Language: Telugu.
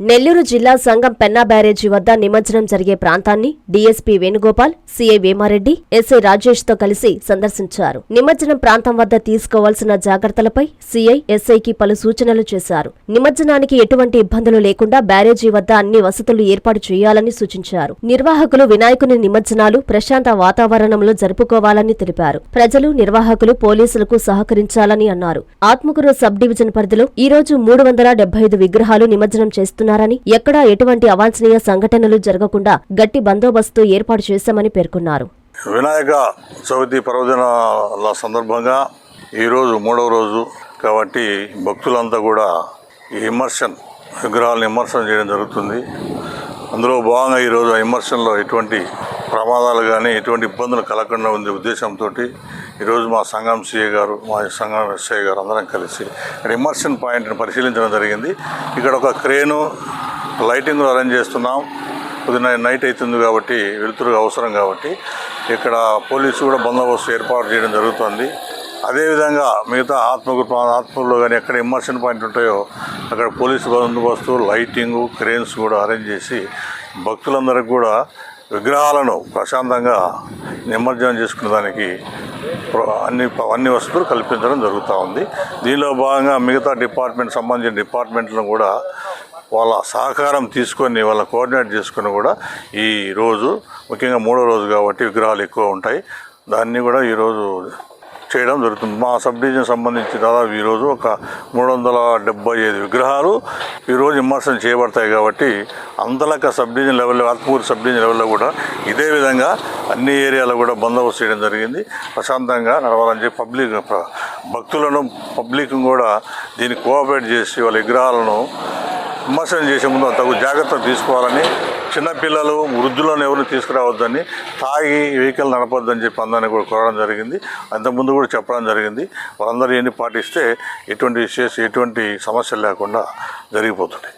నెల్లూరు జిల్లా సంఘం పెన్నా బ్యారేజీ వద్ద నిమజ్జనం జరిగే ప్రాంతాన్ని DSP Venugopal CI Vemareddy SI రాజేష్తో కలిసి సందర్శించారు. నిమజ్జనం ప్రాంతం వద్ద తీసుకోవాల్సిన జాగ్రత్తలపై సీఐ ఎస్ఐకి పలు సూచనలు చేశారు. నిమజ్జనానికి ఎటువంటి ఇబ్బందులు లేకుండా బ్యారేజీ వద్ద అన్ని వసతులు ఏర్పాటు చేయాలని సూచించారు. నిర్వాహకులు వినాయకుని నిమజ్జనాలు ప్రశాంత వాతావరణంలో జరుపుకోవాలని తెలిపారు. ప్రజలు నిర్వాహకులు పోలీసులకు సహకరించాలని అన్నారు. ఆత్మకూరు సబ్ డివిజన్ పరిధిలో ఈ రోజు మూడు వందల డెబ్బై ఐదు విగ్రహాలు నిమజ్జనం చేస్తున్నారని ఎక్కడా ఎటువంటి అవాంఛనీయ సంఘటనలు జరగకుండా గట్టి బందోబస్తు ఏర్పాటు చేశామని పేర్కొన్నారు. వినాయక చవితి పర్వదినాల సందర్భంగా ఈరోజు మూడవ రోజు కాబట్టి భక్తులంతా కూడా ఈ ఇమ్మర్షన్ విగ్రహాలను ఇమ్మర్షన్ చేయడం జరుగుతుంది. అందులో భాగంగా ఈరోజు ఆ ఇమ్మర్షన్లో ఎటువంటి ప్రమాదాలు కానీ ఎటువంటి ఇబ్బందులు కలగకుండా ఉండే ఉద్దేశంతో ఈరోజు మా సంఘం సీఏ గారు మా సంఘం ఎస్ఐ గారు అందరం కలిసి ఇక్కడ ఇమర్షన్ పాయింట్ని పరిశీలించడం జరిగింది. ఇక్కడ ఒక క్రేను లైటింగ్ అరేంజ్ చేస్తున్నాం. కొద్దిగా నైట్ అవుతుంది కాబట్టి వెలుతురు అవసరం కాబట్టి ఇక్కడ పోలీసు కూడా బందోబస్తు ఏర్పాటు చేయడం జరుగుతుంది. అదేవిధంగా మిగతా ఆత్మగురు ఆత్మలో కానీ ఎక్కడ ఇమ్మర్షన్ పాయింట్ ఉంటాయో అక్కడ పోలీసు బందోబస్తు లైటింగు క్రేన్స్ కూడా అరేంజ్ చేసి భక్తులందరికీ కూడా విగ్రహాలను ప్రశాంతంగా నిమజ్జనం చేసుకునే దానికి అన్ని అన్ని వసతులు కల్పించడం జరుగుతూ ఉంది. దీనిలో భాగంగా మిగతా డిపార్ట్మెంట్ సంబంధించిన డిపార్ట్మెంట్లను కూడా వాళ్ళ సహకారం తీసుకొని వాళ్ళ కోఆర్డినేట్ చేసుకుని కూడా ఈ రోజు ముఖ్యంగా మూడో రోజు కాబట్టి విగ్రహాలు ఎక్కువ ఉంటాయి. దాన్ని కూడా ఈరోజు చేయడం జరుగుతుంది. మా సబ్ డివిజన్ సంబంధించి దాదాపు ఈరోజు ఒక మూడు వందల డెబ్బై ఐదు విగ్రహాలు ఈరోజు విమర్శనం చేయబడతాయి కాబట్టి అంతలక సబ్ డివిజన్ లెవెల్లో ఆత్మూరు సబ్ డివిజన్ లెవెల్లో కూడా ఇదే విధంగా అన్ని ఏరియాలో కూడా బందోబస్తు చేయడం జరిగింది. ప్రశాంతంగా నడవాలని చెప్పి పబ్లిక్ భక్తులను పబ్లిక్ కూడా దీన్ని కోఆపరేట్ చేసి వాళ్ళ విగ్రహాలను విమర్శనం చేసే ముందు తగు జాగ్రత్తలు తీసుకోవాలని చిన్నపిల్లలు వృద్ధులను ఎవరిని తీసుకురావద్దని తాగి వెహికల్ నడపొద్దని చెప్పి అందరినీ కూడా కోరడం జరిగింది. అంతకుముందు కూడా చెప్పడం జరిగింది. వాళ్ళందరూ ఎన్ని పాటిస్తే ఎటువంటి విశేష ఎటువంటి సమస్యలు లేకుండా జరిగిపోతుంది